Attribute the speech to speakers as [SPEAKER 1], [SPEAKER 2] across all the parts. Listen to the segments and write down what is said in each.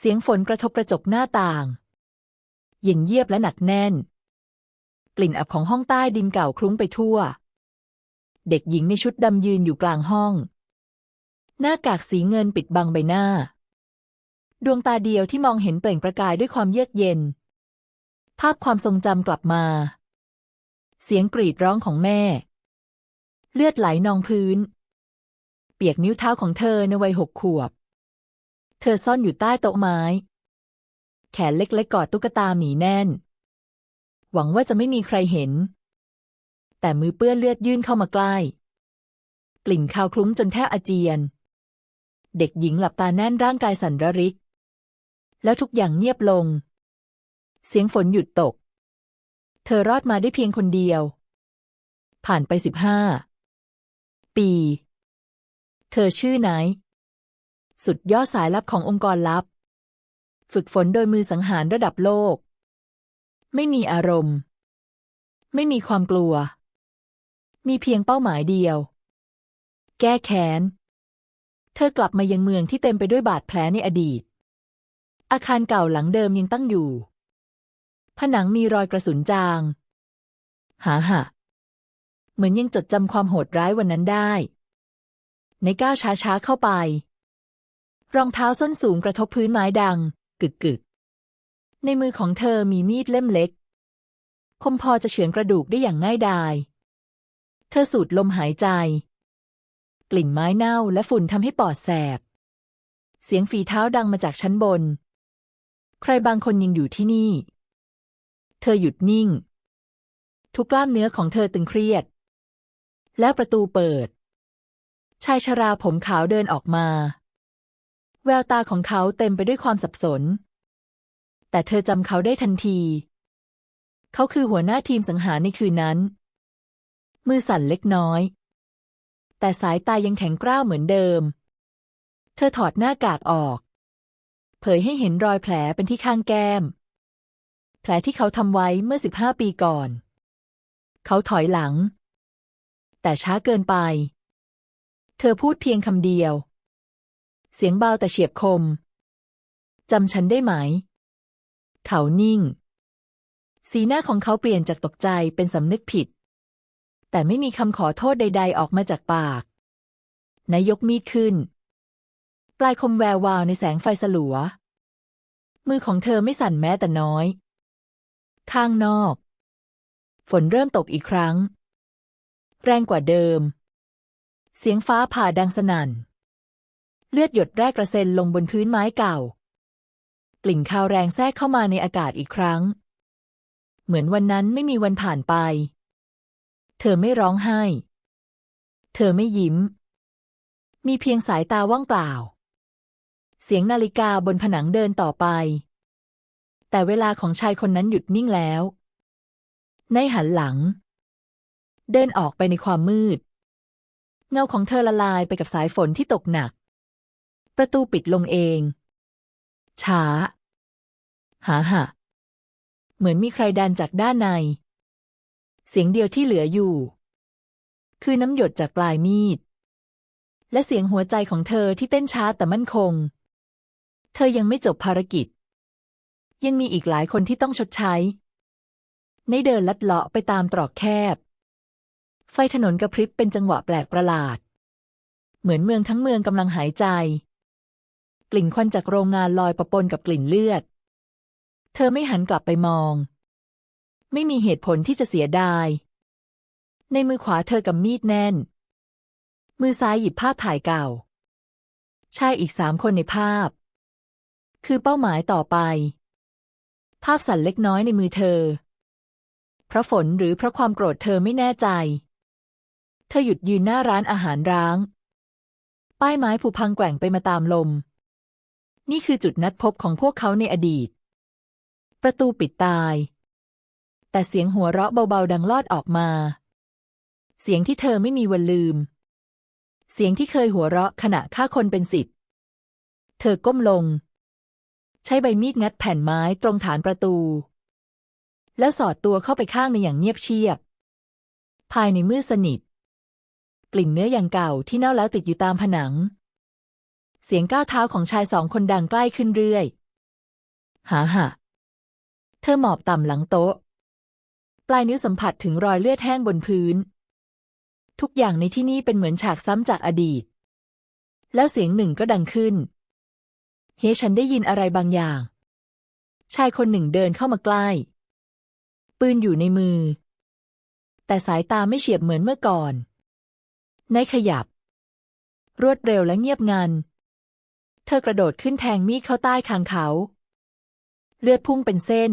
[SPEAKER 1] เสียงฝนกระทบกระจกหน้าต่างเย็นเยียบและหนักแน่น กลิ่นอับของห้องใต้ดินเก่าคลุ้งไปทั่ว เด็กหญิงในชุดดำยืนอยู่กลางห้อง หน้ากากสีเงินปิดบังใบหน้า ดวงตาเดียวที่มองเห็นเปล่งประกายด้วยความเยือกเย็น ภาพความทรงจำกลับมา เสียงกรีดร้องของแม่ เลือดไหลนองพื้น เปียกนิ้วเท้าของเธอในวัยหกขวบ เธอซ่อนอยู่ใต้โต๊ะไม้ แขนเล็กๆกอดตุ๊กตาหมีแน่น หวังว่าจะไม่มีใครเห็น แต่มือเปื้อนเลือดยื่นเข้ามาใกล้ กลิ่นคาวคลุ้งจนแทบอาเจียน เด็กหญิงหลับตาแน่นร่างกายสั่นระริก แล้วทุกอย่างเงียบลง เสียงฝนหยุดตก เธอรอดมาได้เพียงคนเดียว ผ่านไปสิบห้าปี เธอชื่อไหน สุดยอดสายลับขององค์กรลับ ฝึกฝนโดยมือสังหารระดับโลก ไม่มีอารมณ์ ไม่มีความกลัว มีเพียงเป้าหมายเดียว แก้แค้น เธอกลับมายังเมืองที่เต็มไปด้วยบาดแผลในอดีต อาคารเก่าหลังเดิมยังตั้งอยู่ ผนังมีรอยกระสุนจาง หาหะเหมือนยังจดจำความโหดร้ายวันนั้นได้ ในก้าวช้าๆเข้าไป รองเท้าส้นสูงกระทบพื้นไม้ดัง กึกกึกในมือของเธอมีมีดเล่มเล็ก คมพอจะเฉือนกระดูกได้อย่างง่ายดาย เธอสูดลมหายใจ กลิ่นไม้เน่าและฝุ่นทำให้ปอดแสบ เสียงฝีเท้าดังมาจากชั้นบน ใครบางคนยังอยู่ที่นี่ เธอหยุดนิ่ง ทุกกล้ามเนื้อของเธอตึงเครียด แล้วประตูเปิด ชายชราผมขาวเดินออกมา แววตาของเขาเต็มไปด้วยความสับสน แต่เธอจำเขาได้ทันที เขาคือหัวหน้าทีมสังหารในคืนนั้น มือสั่นเล็กน้อย แต่สายตายังแข็งกร้าวเหมือนเดิม เธอถอดหน้ากากออก เผยให้เห็นรอยแผลเป็นที่ข้างแก้ม แผลที่เขาทำไว้เมื่อสิบห้าปีก่อน เขาถอยหลัง แต่ช้าเกินไป เธอพูดเพียงคำเดียว เสียงเบาแต่เฉียบคม จำฉันได้ไหม เขานิ่ง สีหน้าของเขาเปลี่ยนจากตกใจเป็นสำนึกผิด แต่ไม่มีคำขอโทษใด ๆ ออกมาจากปาก นายยกมีดขึ้น ปลายคมแวววาวในแสงไฟสลัว มือของเธอไม่สั่นแม้แต่น้อย ข้างนอก ฝนเริ่มตกอีกครั้ง แรงกว่าเดิม เสียงฟ้าผ่าดังสนั่น เลือดหยดแรกกระเซ็นลงบนพื้นไม้เก่า กลิ่นคาวแรงแทรกเข้ามาในอากาศอีกครั้ง เหมือนวันนั้นไม่มีวันผ่านไป เธอไม่ร้องไห้ เธอไม่ยิ้ม มีเพียงสายตาว่างเปล่า เสียงนาฬิกาบนผนังเดินต่อไป แต่เวลาของชายคนนั้นหยุดนิ่งแล้ว ในหันหลัง เดินออกไปในความมืด เงาของเธอละลายไปกับสายฝนที่ตกหนัก ประตูปิดลงเอง ช้า หาหะเหมือนมีใครดันจากด้านใน เสียงเดียวที่เหลืออยู่ คือน้ำหยดจากปลายมีด และเสียงหัวใจของเธอที่เต้นช้าแต่มั่นคง เธอยังไม่จบภารกิจ ยังมีอีกหลายคนที่ต้องชดใช้ ในเดินลัดเลาะไปตามตรอกแคบ ไฟถนนกระพริบเป็นจังหวะแปลกประหลาด เหมือนเมืองทั้งเมืองกำลังหายใจ กลิ่นควันจากโรงงานลอยประปนกับกลิ่นเลือด เธอไม่หันกลับไปมอง ไม่มีเหตุผลที่จะเสียดาย ในมือขวาเธอกำมีดแน่น มือซ้ายหยิบภาพถ่ายเก่า ชายอีกสามคนในภาพ คือเป้าหมายต่อไป ภาพสั่นเล็กน้อยในมือเธอ เพราะฝนหรือเพราะความโกรธเธอไม่แน่ใจ เธอหยุดยืนหน้าร้านอาหารร้าง ป้ายไม้ผุพังแกว่งไปมาตามลม นี่คือจุดนัดพบของพวกเขาในอดีต ประตูปิดตาย แต่เสียงหัวเราะเบาๆดังลอดออกมา เสียงที่เธอไม่มีวันลืม เสียงที่เคยหัวเราะขณะฆ่าคนเป็นสิบ เธอก้มลง ใช้ใบมีดงัดแผ่นไม้ตรงฐานประตู แล้วสอดตัวเข้าไปข้างในอย่างเงียบเชียบ ภายในมืดสนิท กลิ่นเนื้ออย่างเก่าที่เน่าแล้วติดอยู่ตามผนัง เสียงก้าวเท้าของชายสองคนดังใกล้ขึ้นเรื่อย หาหะเธอหมอบต่ำหลังโต๊ะ ปลายนิ้วสัมผัสถึงรอยเลือดแห้งบนพื้น ทุกอย่างในที่นี่เป็นเหมือนฉากซ้ำจากอดีต แล้วเสียงหนึ่งก็ดังขึ้น เฮ้ฉันได้ยินอะไรบางอย่าง ชายคนหนึ่งเดินเข้ามาใกล้ ปืนอยู่ในมือ แต่สายตาไม่เฉียบเหมือนเมื่อก่อนในขยับ รวดเร็วและเงียบงัน เธอกระโดดขึ้นแทงมีดเข้าใต้คางเขา เลือดพุ่งเป็นเส้น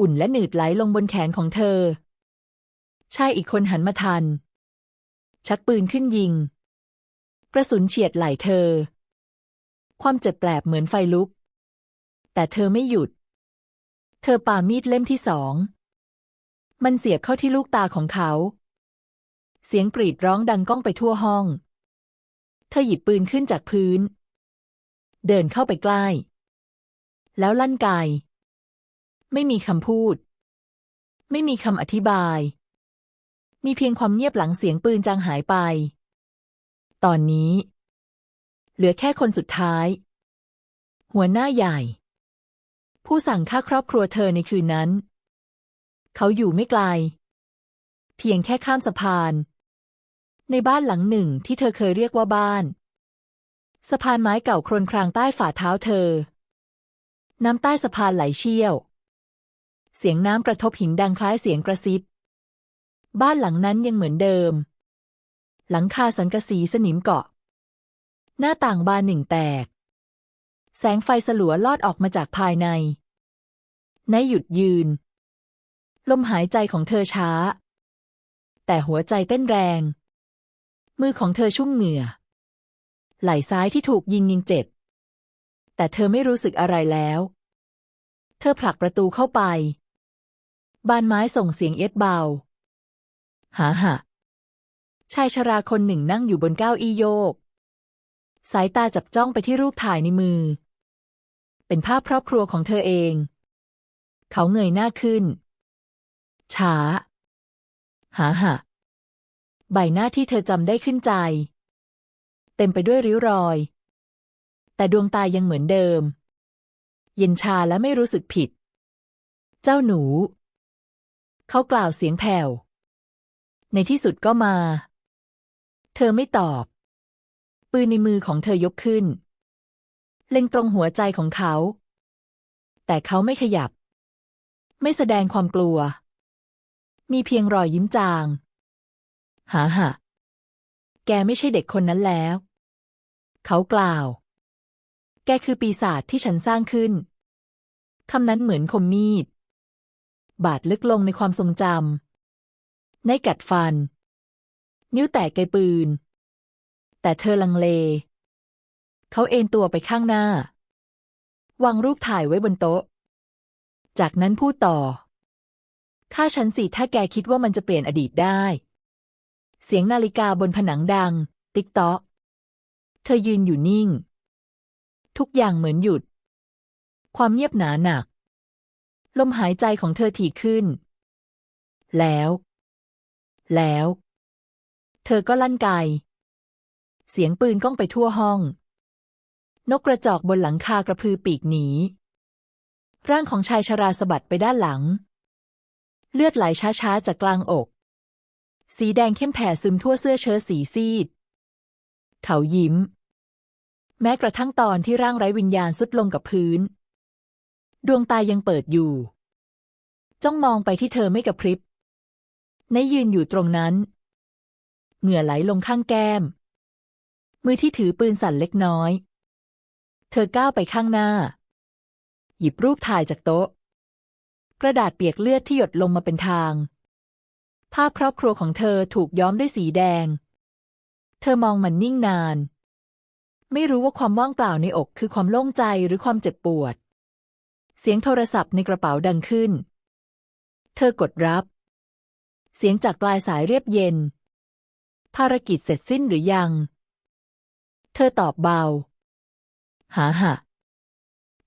[SPEAKER 1] อุ่นและหนืดไหลลงบนแขนของเธอ ชายอีกคนหันมาทัน ชักปืนขึ้นยิง กระสุนเฉียดไหล่เธอ ความเจ็บแปลบเหมือนไฟลุก แต่เธอไม่หยุด เธอป่ามีดเล่มที่สอง มันเสียบเข้าที่ลูกตาของเขา เสียงกรีดร้องดังก้องไปทั่วห้อง เธอหยิบปืนขึ้นจากพื้น เดินเข้าไปใกล้ แล้วลั่นไกไม่มีคำพูด ไม่มีคำอธิบาย มีเพียงความเงียบหลังเสียงปืนจางหายไป ตอนนี้ เหลือแค่คนสุดท้าย หัวหน้าใหญ่ ผู้สั่งฆ่าครอบครัวเธอในคืนนั้น เขาอยู่ไม่ไกล เพียงแค่ข้ามสะพาน ในบ้านหลังหนึ่งที่เธอเคยเรียกว่าบ้าน สะพานไม้เก่าโครนครางใต้ฝ่าเท้าเธอ น้ำใต้สะพานไหลเชี่ยว เสียงน้ำกระทบหินดังคล้ายเสียงกระซิบ บ้านหลังนั้นยังเหมือนเดิม หลังคาสังกะสีสนิมเกาะ หน้าต่างบานหนึ่งแตก แสงไฟสลัวลอดออกมาจากภายในนายหยุดยืน ลมหายใจของเธอช้า แต่หัวใจเต้นแรง มือของเธอชุ่มเหงื่อ ไหล่ซ้ายที่ถูกยิงยิงเจ็บ แต่เธอไม่รู้สึกอะไรแล้ว เธอผลักประตูเข้าไป บานไม้ส่งเสียงเอ็ดเบา หาหะชายชราคนหนึ่งนั่งอยู่บนเก้าอี้โยก สายตาจับจ้องไปที่รูปถ่ายในมือ เป็นภาพครอบครัวของเธอเอง เขาเงยหน้าขึ้น ช้า หาหะ ใบหน้าที่เธอจำได้ขึ้นใจ เต็มไปด้วยริ้วรอย แต่ดวงตายังเหมือนเดิม เย็นชาและไม่รู้สึกผิด เจ้าหนู เขากล่าวเสียงแผ่ว ในที่สุดก็มา เธอไม่ตอบ ปืนในมือของเธอยกขึ้น เล็งตรงหัวใจของเขา แต่เขาไม่ขยับ ไม่แสดงความกลัว มีเพียงรอยยิ้มจาง หาหะแกไม่ใช่เด็กคนนั้นแล้ว เขากล่าว แกคือปีศาจที่ฉันสร้างขึ้น คำนั้นเหมือนคมมีด บาดลึกลงในความทรงจำในกัดฟัน นิ้วแตกไกปืน แต่เธอลังเล เขาเอนตัวไปข้างหน้า วางรูปถ่ายไว้บนโต๊ะ จากนั้นพูดต่อข้าฉันสิถ้าแกคิดว่ามันจะเปลี่ยนอดีตได้ เสียงนาฬิกาบนผนังดัง ติ๊กต๊อก เธอยืนอยู่นิ่ง ทุกอย่างเหมือนหยุด ความเงียบหนาหนัก ลมหายใจของเธอถี่ขึ้น แล้ว แล้ว เธอก็ลั่นไกเสียงปืนก้องไปทั่วห้อง นกกระจอกบนหลังคากระพือปีกหนี ร่างของชายชราสะบัดไปด้านหลัง เลือดไหลช้าๆจากกลางอก สีแดงเข้มแผ่ซึมทั่วเสื้อเชิ้ตสีซีด เขายิ้ม แม้กระทั่งตอนที่ร่างไร้วิญญาณสุดลงกับพื้น ดวงตายังเปิดอยู่ จ้องมองไปที่เธอไม่กระพริบนายยืนอยู่ตรงนั้น เหงื่อไหลลงข้างแก้ม มือที่ถือปืนสั่นเล็กน้อย เธอก้าวไปข้างหน้า หยิบรูปถ่ายจากโต๊ะ กระดาษเปียกเลือดที่หยดลงมาเป็นทาง ภาพครอบครัวของเธอถูกย้อมด้วยสีแดง เธอมองมันนิ่งนาน ไม่รู้ว่าความว่างเปล่าในอกคือความโล่งใจหรือความเจ็บปวด เสียงโทรศัพท์ในกระเป๋าดังขึ้น เธอกดรับ เสียงจากปลายสายเรียบเย็น ภารกิจเสร็จสิ้นหรือยัง เธอตอบเบา หาหะ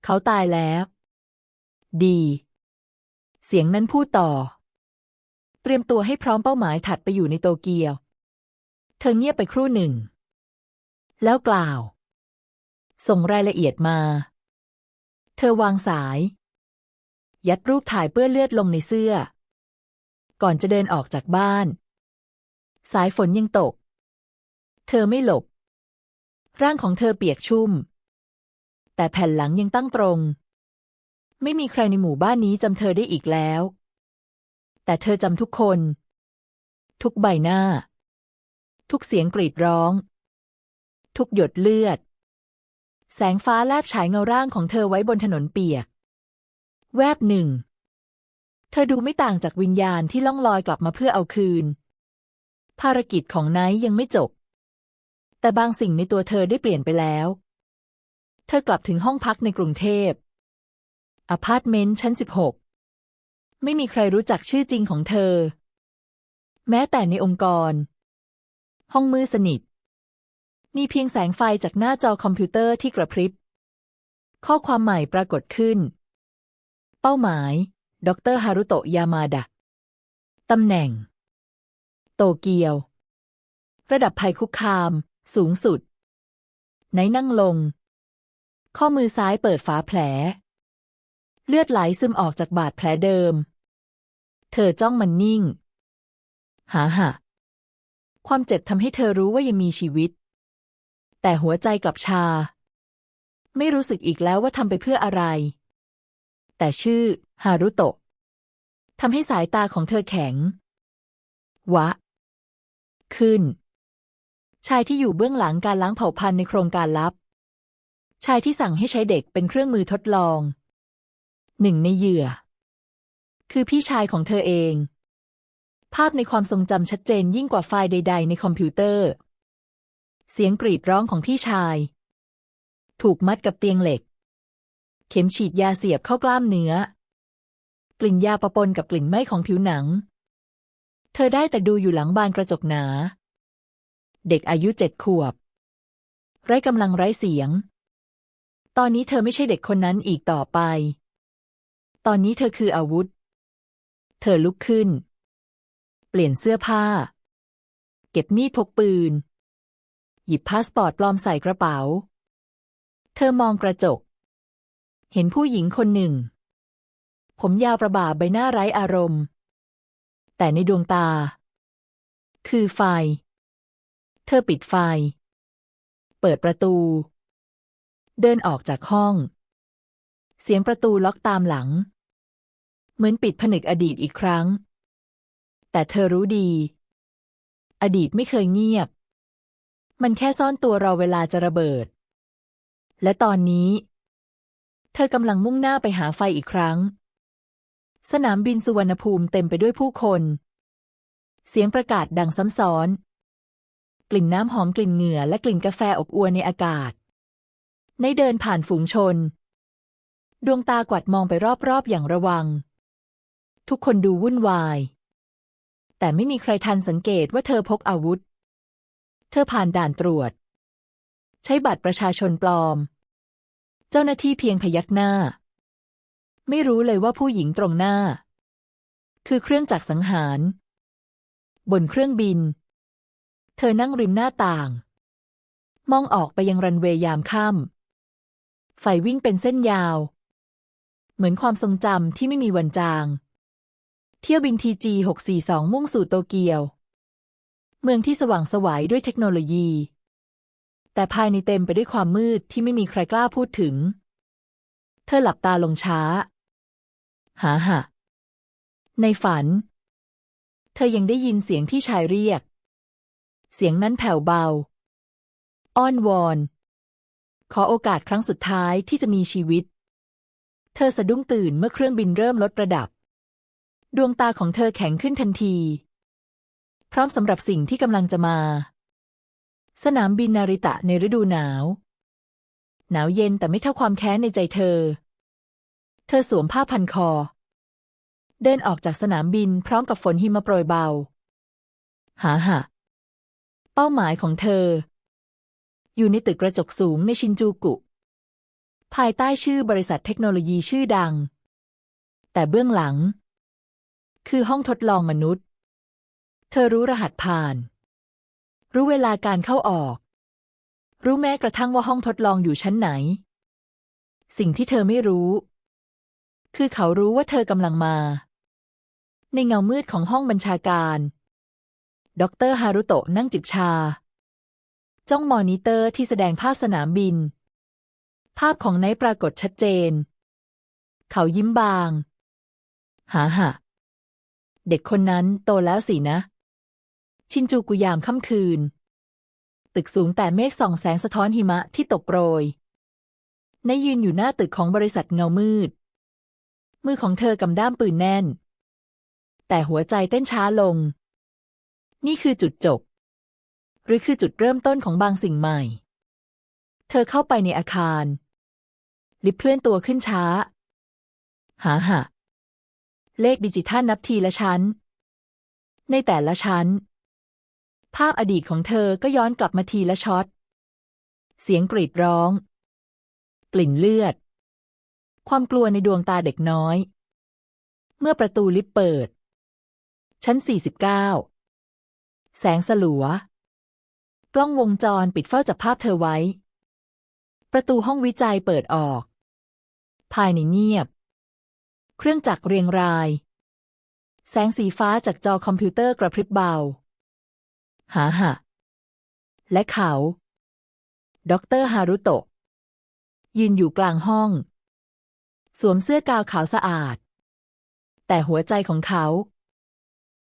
[SPEAKER 1] เขาตายแล้ว ดี เสียงนั้นพูดต่อ เตรียมตัวให้พร้อมเป้าหมายถัดไปอยู่ในโตเกียว เธอเงียบไปครู่หนึ่ง แล้วกล่าว ส่งรายละเอียดมา เธอวางสาย ยัดรูปถ่ายเปื้อนเลือดลงในเสื้อ ก่อนจะเดินออกจากบ้าน สายฝนยังตก เธอไม่หลบ ร่างของเธอเปียกชุ่ม แต่แผ่นหลังยังตั้งตรง ไม่มีใครในหมู่บ้านนี้จำเธอได้อีกแล้ว แต่เธอจำทุกคน ทุกใบหน้า ทุกเสียงกรีดร้อง ทุกหยดเลือด แสงฟ้าแลบฉายเงาร่างของเธอไว้บนถนนเปียก แวบหนึ่ง เธอดูไม่ต่างจากวิญญาณที่ล่องลอยกลับมาเพื่อเอาคืน ภารกิจของไนท์ยังไม่จบ แต่บางสิ่งในตัวเธอได้เปลี่ยนไปแล้ว เธอกลับถึงห้องพักในกรุงเทพอพาร์ตเมนต์ชั้น 16 ไม่มีใครรู้จักชื่อจริงของเธอ แม้แต่ในองค์กร ห้องมืดสนิท มีเพียงแสงไฟจากหน้าจอคอมพิวเตอร์ที่กระพริบ ข้อความใหม่ปรากฏขึ้น เป้าหมาย ดรฮารุโตะยามาดะตำแหน่ง โตเกียว ระดับภัยคุกคาม สูงสุด ไหนนั่งลง ข้อมือซ้ายเปิดฝาแผล เลือดไหลซึมออกจากบาดแผลเดิม เธอจ้องมันนิ่ง หาหะความเจ็บทำให้เธอรู้ว่ายังมีชีวิต แต่หัวใจกลับชา ไม่รู้สึกอีกแล้วว่าทำไปเพื่ออะไร แต่ชื่อ ฮารุโตะทำให้สายตาของเธอแข็ง วะ ขึ้น ชายที่อยู่เบื้องหลังการล้างเผ่าพันธุ์ในโครงการลับ ชายที่สั่งให้ใช้เด็กเป็นเครื่องมือทดลอง หนึ่งในเหยื่อ คือพี่ชายของเธอเอง ภาพในความทรงจำชัดเจนยิ่งกว่าไฟล์ใด ๆ ในคอมพิวเตอร์ เสียงกรีดร้องของพี่ชาย ถูกมัดกับเตียงเหล็ก เข็มฉีดยาเสียบเข้ากล้ามเนื้อ กลิ่นยาปะปนกับกลิ่นไหม้ของผิวหนัง เธอได้แต่ดูอยู่หลังบานกระจกหนา เด็กอายุเจ็ดขวบ ไร้กำลังไร้เสียง ตอนนี้เธอไม่ใช่เด็กคนนั้นอีกต่อไป ตอนนี้เธอคืออาวุธ เธอลุกขึ้น เปลี่ยนเสื้อผ้า เก็บมีดพกปืน หยิบพาสปอร์ตปลอมใส่กระเป๋า เธอมองกระจก เห็นผู้หญิงคนหนึ่ง ผมยาวประบ่าใบหน้าไร้อารมณ์ แต่ในดวงตา คือไฟ เธอปิดไฟ เปิดประตู เดินออกจากห้อง เสียงประตูล็อกตามหลัง เหมือนปิดผนึกอดีตอีกครั้ง แต่เธอรู้ดี อดีตไม่เคยเงียบ มันแค่ซ่อนตัวรอเวลาจะระเบิด และตอนนี้ เธอกำลังมุ่งหน้าไปหาไฟอีกครั้ง สนามบินสุวรรณภูมิเต็มไปด้วยผู้คน เสียงประกาศดังซ้ำซ้อน กลิ่นน้ำหอมกลิ่นเหงื่อและกลิ่นกาแฟอบอวลในอากาศ ในเดินผ่านฝูงชน ดวงตากวัดมองไปรอบๆอย่างระวัง ทุกคนดูวุ่นวาย แต่ไม่มีใครทันสังเกตว่าเธอพกอาวุธ เธอผ่านด่านตรวจ ใช้บัตรประชาชนปลอม เจ้าหน้าที่เพียงพยักหน้า ไม่รู้เลยว่าผู้หญิงตรงหน้า คือเครื่องจักรสังหาร บนเครื่องบิน เธอนั่งริมหน้าต่าง มองออกไปยังรันเวย์ยามค่ำไฟวิ่งเป็นเส้นยาว เหมือนความทรงจำที่ไม่มีวันจาง เที่ยวบินทีจี642มุ่งสู่โตเกียว เมืองที่สว่างสวัยด้วยเทคโนโลยี แต่ภายในเต็มไปด้วยความมืดที่ไม่มีใครกล้าพูดถึง เธอหลับตาลงช้า หาหะ ในฝัน เธอยังได้ยินเสียงพี่ชายเรียก เสียงนั้นแผ่วเบา อ้อนวอน ขอโอกาสครั้งสุดท้ายที่จะมีชีวิต เธอสะดุ้งตื่นเมื่อเครื่องบินเริ่มลดระดับ ดวงตาของเธอแข็งขึ้นทันที พร้อมสำหรับสิ่งที่กำลังจะมา สนามบินนาริตะในฤดูหนาว หนาวเย็นแต่ไม่เท่าความแค้นในใจเธอ เธอสวมผ้าพันคอ เดินออกจากสนามบินพร้อมกับฝนหิมะโปรยเบา หาหะ เป้าหมายของเธอ อยู่ในตึกกระจกสูงในชินจูกุ ภายใต้ชื่อบริษัทเทคโนโลยีชื่อดัง แต่เบื้องหลัง คือห้องทดลองมนุษย์ เธอรู้รหัสผ่าน รู้เวลาการเข้าออก รู้แม้กระทั่งว่าห้องทดลองอยู่ชั้นไหน สิ่งที่เธอไม่รู้ คือเขารู้ว่าเธอกำลังมา ในเงามืดของห้องบัญชาการดอกเตอรฮารุโตะนั่งจิบชา จ้องมอนิเตอร์ที่แสดงภาพสนามบิน ภาพของไนท์ปรากฏชัดเจน เขายิ้มบาง หาหะ เด็กคนนั้นโตแล้วสินะ ชินจูกุยามค่ำคืน ตึกสูงแต่เมฆส่องแสงสะท้อนหิมะที่ตกโปรยนายยืนอยู่หน้าตึกของบริษัทเงามืด มือของเธอกำด้ามปืนแน่น แต่หัวใจเต้นช้าลง นี่คือจุดจบ หรือคือจุดเริ่มต้นของบางสิ่งใหม่ เธอเข้าไปในอาคาร ลิฟต์เคลื่อนตัวขึ้นช้า หาหะเลขดิจิทัลนับทีละชั้น ในแต่ละชั้น ภาพอดีตของเธอก็ย้อนกลับมาทีละช็อต เสียงกรีดร้อง กลิ่นเลือด ความกลัวในดวงตาเด็กน้อย เมื่อประตูลิฟต์เปิด ชั้น 49 แสงสลัว กล้องวงจรปิดเฝ้าจับภาพเธอไว้ ประตูห้องวิจัยเปิดออก ภายในเงียบ เครื่องจักรเรียงราย แสงสีฟ้าจากจอคอมพิวเตอร์กระพริบเบา หาหะ และเขาด็อกเตอร์ฮารุโตะ ยืนอยู่กลางห้อง สวมเสื้อกาวขาวสะอาด แต่หัวใจของเขา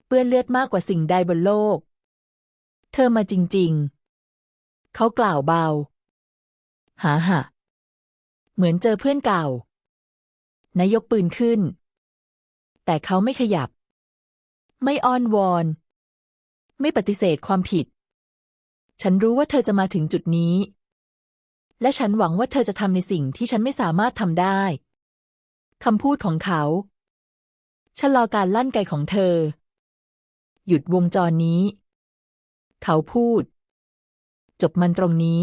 [SPEAKER 1] เปื้อนเลือดมากกว่าสิ่งใดบนโลก เธอมาจริง ๆ เขากล่าวเบา หาหะ เหมือนเจอเพื่อนเก่านายยกปืนขึ้น แต่เขาไม่ขยับ ไม่อ้อนวอน ไม่ปฏิเสธความผิด ฉันรู้ว่าเธอจะมาถึงจุดนี้ และฉันหวังว่าเธอจะทำในสิ่งที่ฉันไม่สามารถทำได้คำพูดของเขาชะลอการลั่นไกของเธอ หยุดวงจรนี้ เขาพูด จบมันตรงนี้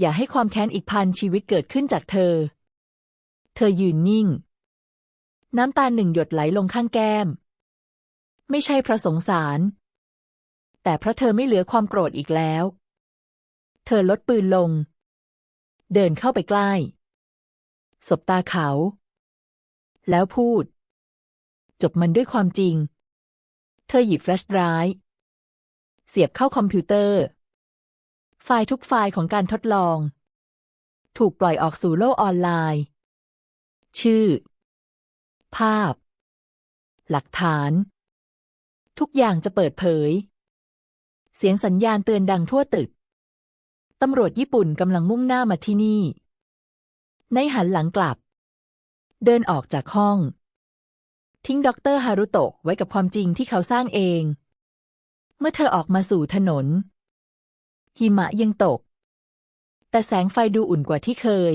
[SPEAKER 1] อย่าให้ความแค้นอีกพันชีวิตเกิดขึ้นจากเธอ เธอยืนนิ่ง น้ำตาหนึ่งหยดไหลลงข้างแก้ม ไม่ใช่เพราะสงสาร แต่เพราะเธอไม่เหลือความโกรธอีกแล้ว เธอลดปืนลง เดินเข้าไปใกล้ สบตาเขา แล้วพูด จบมันด้วยความจริง เธอหยิบแฟลชไดรฟ์เสียบเข้าคอมพิวเตอร์ ไฟล์ทุกไฟล์ของการทดลอง ถูกปล่อยออกสู่โลกออนไลน์ ชื่อ ภาพ หลักฐาน ทุกอย่างจะเปิดเผย เสียงสัญญาณเตือนดังทั่วตึก ตำรวจญี่ปุ่นกำลังมุ่งหน้ามาที่นี่ ในหันหลังกลับ เดินออกจากห้อง ทิ้งด็อกเตอร์ฮารุโตะไว้กับความจริงที่เขาสร้างเอง เมื่อเธอออกมาสู่ถนน หิมะยังตก แต่แสงไฟดูอุ่นกว่าที่เคย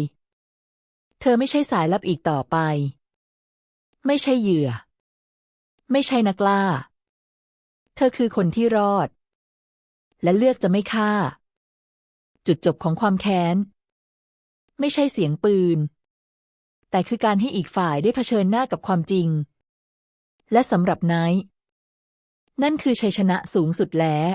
[SPEAKER 1] เธอไม่ใช่สายลับอีกต่อไป ไม่ใช่เหยื่อ ไม่ใช่นักล่า เธอคือคนที่รอด และเลือกจะไม่ฆ่า จุดจบของความแค้น ไม่ใช่เสียงปืน แต่คือการให้อีกฝ่ายได้เผชิญหน้ากับความจริง และสำหรับไนท์นั่นคือชัยชนะสูงสุดแล้ว